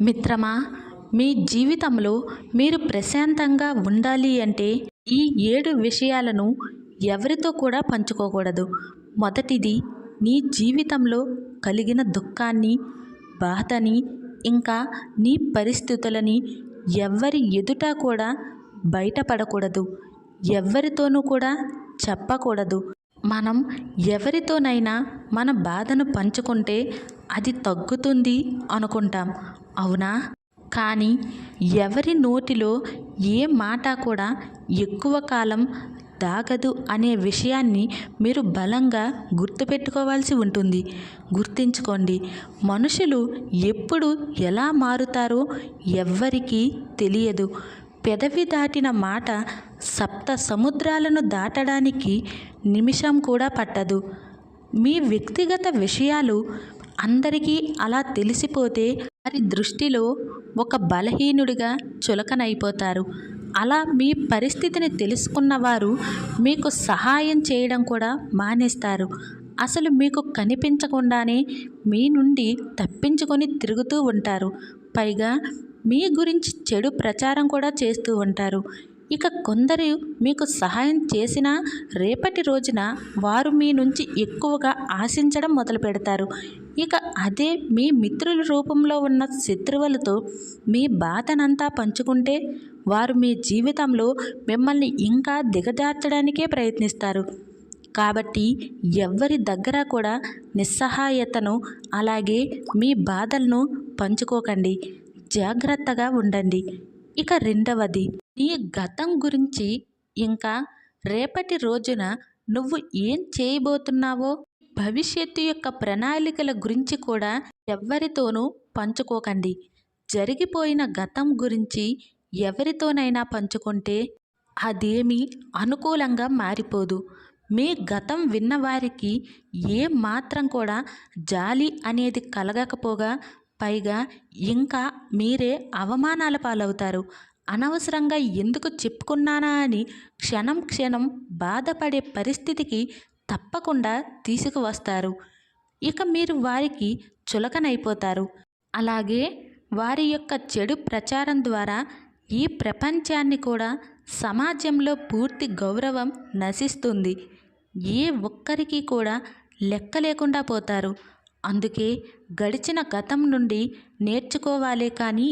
మిత్రమా మీ జీవితంలో మీరు ప్రశాంతంగా ఉండాలి అంటే ఈ ఏడు విషయాలను ఎవరితో కూడా పంచుకోకూడదు. మొదటిది నీ జీవితంలో కలిగిన దుఃఖాన్ని బాధని ఇంకా నీ పరిస్థితులని ఎవ్వరి ఎదుట కూడా బయటపడకూడదు. ఎవరితోనూ కూడా చెప్పకూడదు. మనం ఎవరితోనైనా మన బాధను పంచుకుంటే అది తగ్గుతుంది అనుకుంటాం. అవునా? కానీ ఎవరి నోటిలో ఏ మాట కూడా ఎక్కువ కాలం దాగదు అనే విషయాన్ని మీరు బలంగా గుర్తుపెట్టుకోవాల్సి ఉంటుంది. గుర్తుంచుకోండి మనుషులు ఎప్పుడు ఎలా మారుతారో ఎవ్వరికీ తెలియదు. పెదవి దాటిన మాట సప్త సముద్రాలను దాటడానికి నిమిషం కూడా పట్టదు. మీ వ్యక్తిగత విషయాలు అందరికీ అలా తెలిసిపోతే వారి దృష్టిలో ఒక బలహీనుడిగా చులకనైపోతారు. అలా మీ పరిస్థితిని తెలుసుకున్నవారు మీకు సహాయం చేయడం కూడా మానేస్తారు. అసలు మీకు కనిపించకుండానే మీ నుండి తప్పించుకొని తిరుగుతూ ఉంటారు. పైగా మీ గురించి చెడు ప్రచారం కూడా చేస్తూ ఉంటారు. ఇక కొందరు మీకు సహాయం చేసినా రేపటి రోజున వారు మీ నుంచి ఎక్కువగా ఆశించడం మొదలు పెడతారు. ఇక అదే మీ మిత్రుల రూపంలో ఉన్న శత్రువులతో మీ బాధనంతా పంచుకుంటే వారు మీ జీవితంలో మిమ్మల్ని ఇంకా దిగజార్చడానికే ప్రయత్నిస్తారు. కాబట్టి ఎవ్వరి దగ్గర కూడా నిస్సహాయతను అలాగే మీ బాధలను పంచుకోకండి. జాగ్రత్తగా ఉండండి. ఇక రెండవది నీ గతం గురించి ఇంకా రేపటి రోజున నువ్వు ఏం చేయబోతున్నావో భవిష్యత్తు యొక్క ప్రణాళికల గురించి కూడా ఎవ్వరితోనూ పంచుకోకండి. జరిగిపోయిన గతం గురించి ఎవరితోనైనా పంచుకుంటే అదేమీ అనుకూలంగా మారిపోదు. మీ గతం విన్నవారికి ఏ మాత్రం కూడా జాలి అనేది కలగకపోగా పైగా ఇంకా మీరే అవమానాల పాలవుతారు. అనవసరంగా ఎందుకు చెప్పుకున్నానా అని క్షణం క్షణం బాధపడే పరిస్థితికి తప్పకుండా తీసుకువస్తారు. ఇక మీరు వారికి చులకనైపోతారు. అలాగే వారి యొక్క చెడు ప్రచారం ద్వారా ఈ ప్రపంచాన్ని కూడా సమాజంలో పూర్తి గౌరవం నశిస్తుంది. ఏ ఒక్కరికి కూడా లెక్క లేకుండా పోతారు. అందుకే గడిచిన గతం నుండి నేర్చుకోవాలి కానీ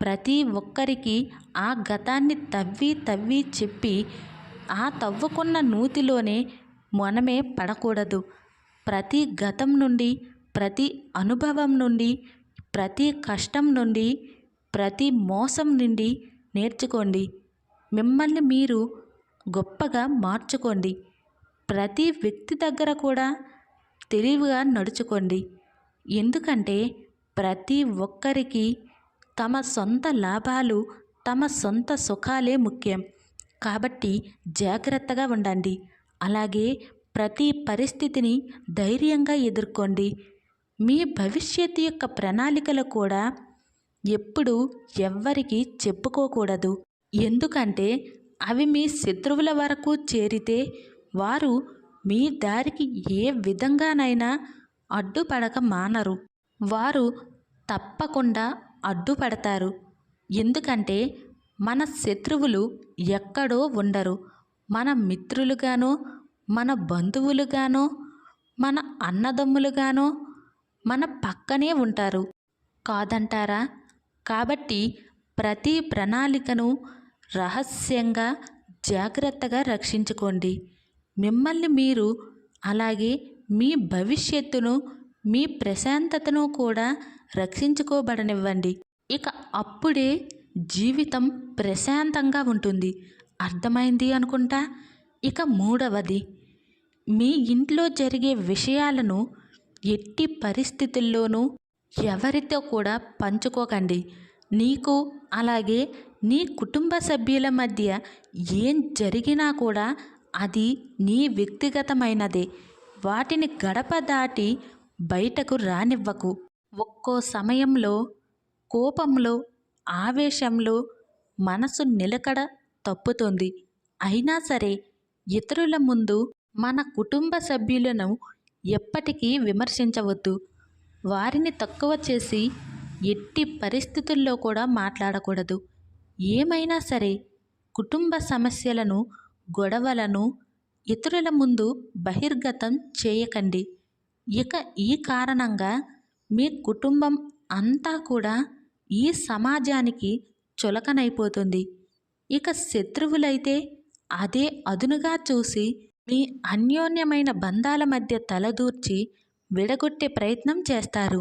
ప్రతి ఒక్కరికి ఆ గతాన్ని తవ్వి తవ్వి చెప్పి ఆ తవ్వుకున్న నూతిలోనే మనమే పడకూడదు. ప్రతి గతం నుండి ప్రతి అనుభవం నుండి ప్రతి కష్టం నుండి ప్రతి మోసం నుండి నేర్చుకోండి. మిమ్మల్ని మీరు గొప్పగా మార్చుకోండి. ప్రతి వ్యక్తి దగ్గర కూడా తెలివిగా నడుచుకోండి. ఎందుకంటే ప్రతి ఒక్కరికి తమ సొంత లాభాలు తమ సొంత సుఖాలే ముఖ్యం. కాబట్టి జాగ్రత్తగా ఉండండి. అలాగే ప్రతి పరిస్థితిని ధైర్యంగా ఎదుర్కోండి. మీ భవిష్యత్తు యొక్క ప్రణాళికలు కూడా ఎప్పుడు ఎవ్వరికీ చెప్పుకోకూడదు. ఎందుకంటే అవి మీ శత్రువుల వరకు చేరితే వారు మీ దారికి ఏ విధంగానైనా అడ్డుపడక మానరు. వారు తప్పకుండా అడ్డుపడతారు. ఎందుకంటే మన శత్రువులు ఎక్కడో ఉండరు. మన మిత్రులుగానో మన బంధువులుగానో మన అన్నదమ్ములుగానో మన పక్కనే ఉంటారు. కాదంటారా? కాబట్టి ప్రతి ప్రణాళికను రహస్యంగా జాగ్రత్తగా రక్షించుకోండి. మిమ్మల్ని మీరు అలాగే మీ భవిష్యత్తును మీ ప్రశాంతతను కూడా రక్షించుకోబడనివ్వండి. ఇక అప్పుడే జీవితం ప్రశాంతంగా ఉంటుంది. అర్థమైంది అనుకుంటా? ఇక మూడవది మీ ఇంట్లో జరిగే విషయాలను ఎట్టి పరిస్థితుల్లోనూ ఎవరితో కూడా పంచుకోకండి. నీకు అలాగే నీ కుటుంబ సభ్యుల మధ్య ఏం జరిగినా కూడా అది నీ వ్యక్తిగతమైనదే. వాటిని గడప దాటి బయటకు రానివ్వకు. ఒక్కో సమయంలో కోపంలో ఆవేశంలో మనసు నిలకడ తప్పుతుంది. అయినా సరే ఇతరుల ముందు మన కుటుంబ సభ్యులను ఎప్పటికీ విమర్శించవద్దు. వారిని తక్కువ చేసి ఎట్టి పరిస్థితుల్లో కూడా మాట్లాడకూడదు. ఏమైనా సరే కుటుంబ సమస్యలను గొడవలను ఇతరుల ముందు బహిర్గతం చేయకండి. ఇక ఈ కారణంగా మీ కుటుంబం అంతా కూడా ఈ సమాజానికి చులకనైపోతుంది. ఇక శత్రువులైతే అదే అదునుగా చూసి మీ అన్యోన్యమైన బంధాల మధ్య తలదూర్చి విడగొట్టే ప్రయత్నం చేస్తారు.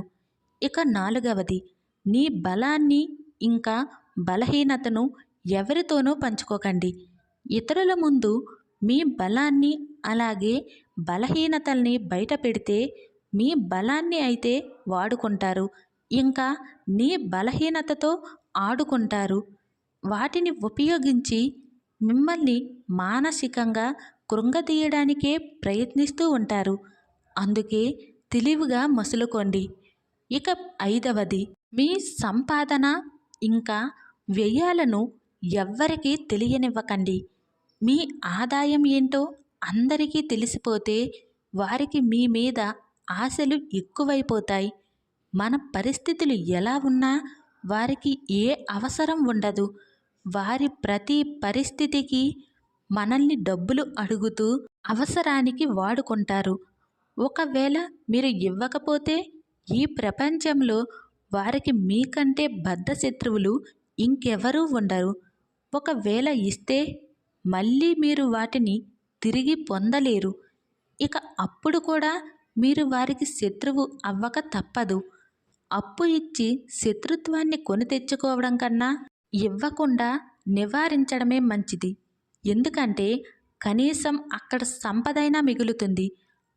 ఇక నాలుగవది నీ బలాన్ని ఇంకా బలహీనతను ఎవరితోనూ పంచుకోకండి. ఇతరుల ముందు మీ బలాన్ని అలాగే బలహీనతల్ని బయట పెడితే మీ బలాన్ని అయితే వాడుకుంటారు. ఇంకా నీ బలహీనతతో ఆడుకుంటారు. వాటిని ఉపయోగించి మిమ్మల్ని మానసికంగా కృంగతీయడానికే ప్రయత్నిస్తూ ఉంటారు. అందుకే తెలివిగా మసులుకోండి. ఇక ఐదవది మీ సంపాదన ఇంకా వ్యయాలను ఎవ్వరికీ తెలియనివ్వకండి. మీ ఆదాయం ఏంటో అందరికీ తెలిసిపోతే వారికి మీ మీద ఆశలు ఎక్కువైపోతాయి. మన పరిస్థితులు ఎలా ఉన్నా వారికి ఏ అవసరం ఉండదు. వారి ప్రతి పరిస్థితికి మనల్ని డబ్బులు అడుగుతూ అవసరానికి వాడుకుంటారు. ఒకవేళ మీరు ఇవ్వకపోతే ఈ ప్రపంచంలో వారికి మీకంటే బద్ధ శత్రువులు ఇంకెవరూ ఉండరు. ఒకవేళ ఇస్తే మళ్ళీ మీరు వాటిని తిరిగి పొందలేరు. ఇక అప్పుడు కూడా మీరు వారికి శత్రువు అవ్వక తప్పదు. అప్పు ఇచ్చి శత్రుత్వాన్ని కొని తెచ్చుకోవడం కన్నా ఇవ్వకుండా నివారించడమే మంచిది. ఎందుకంటే కనీసం అక్కడ సంపదైనా మిగులుతుంది.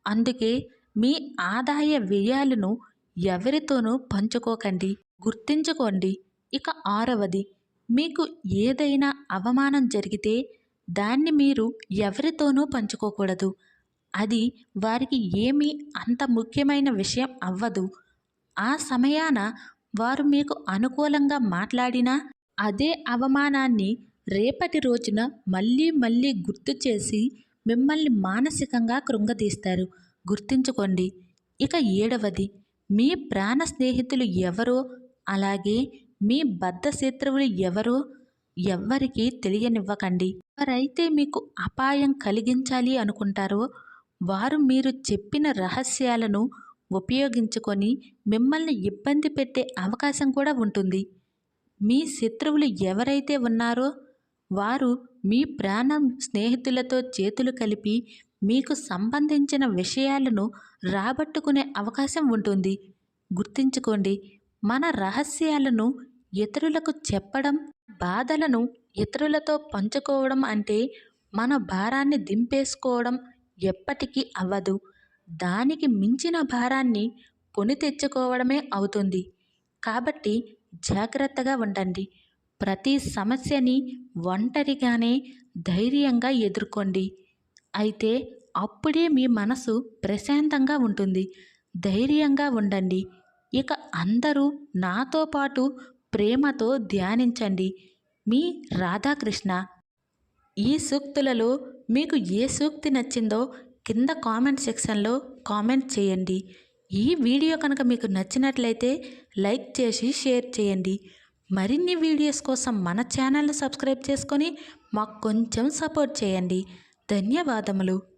అందుకే మీ ఆదాయ వ్యయాలను ఎవరితోనూ పంచుకోకండి. గుర్తించుకోండి. ఇక ఆరవది. మీకు ఏదైనా అవమానం జరిగితే దాన్ని మీరు ఎవరితోనూ పంచుకోకూడదు. అది వారికి ఏమీ అంత ముఖ్యమైన విషయం అవ్వదు. ఆ సమయాన వారు మీకు అనుకూలంగా మాట్లాడినా అదే అవమానాన్ని రేపటి రోజున మళ్ళీ మళ్ళీ గుర్తు చేసి మిమ్మల్ని మానసికంగా కృంగతీస్తారు గుర్తుంచుకోండి ఇక ఏడవది మీ ప్రాణ స్నేహితులు ఎవరో అలాగే మీ బద్ధ శత్రువులు ఎవరో ఎవ్వరికీ తెలియనివ్వకండి. ఎవరైతే మీకు అపాయం కలిగించాలి అనుకుంటారో వారు మీరు చెప్పిన రహస్యాలను ఉపయోగించుకొని మిమ్మల్ని ఇబ్బంది పెట్టే అవకాశం కూడా ఉంటుంది. మీ శత్రువులు ఎవరైతే ఉన్నారో వారు మీ ప్రాణం స్నేహితులతో చేతులు కలిపి మీకు సంబంధించిన విషయాలను రాబట్టుకునే అవకాశం ఉంటుంది. గుర్తుంచుకోండి మన రహస్యాలను ఇతరులకు చెప్పడం బాధలను ఇతరులతో పంచుకోవడం అంటే మన భారాన్ని దింపేసుకోవడం ఎప్పటికీ అవ్వదు. దానికి మించిన భారాన్ని కొని తెచ్చుకోవడమే అవుతుంది. కాబట్టి జాగ్రత్తగా ఉండండి. ప్రతి సమస్యని ఒంటరిగానే ధైర్యంగా ఎదుర్కోండి. అయితే అప్పుడే మీ మనసు ప్రశాంతంగా ఉంటుంది. ధైర్యంగా ఉండండి. ఇక అందరూ నాతో పాటు ప్రేమతో ధ్యానించండి. మీ రాధాకృష్ణ ఈ సూక్తులలో మీకు ఏ సూక్తి నచ్చిందో కింద కామెంట్ సెక్షన్లో కామెంట్ చేయండి. ఈ వీడియో కనుక మీకు నచ్చినట్లయితే లైక్ చేసి షేర్ చేయండి. మరిన్ని వీడియోస్ కోసం మన ఛానల్ను సబ్స్క్రైబ్ చేసుకొని మాకు కొంచెం సపోర్ట్ చేయండి. ధన్యవాదములు.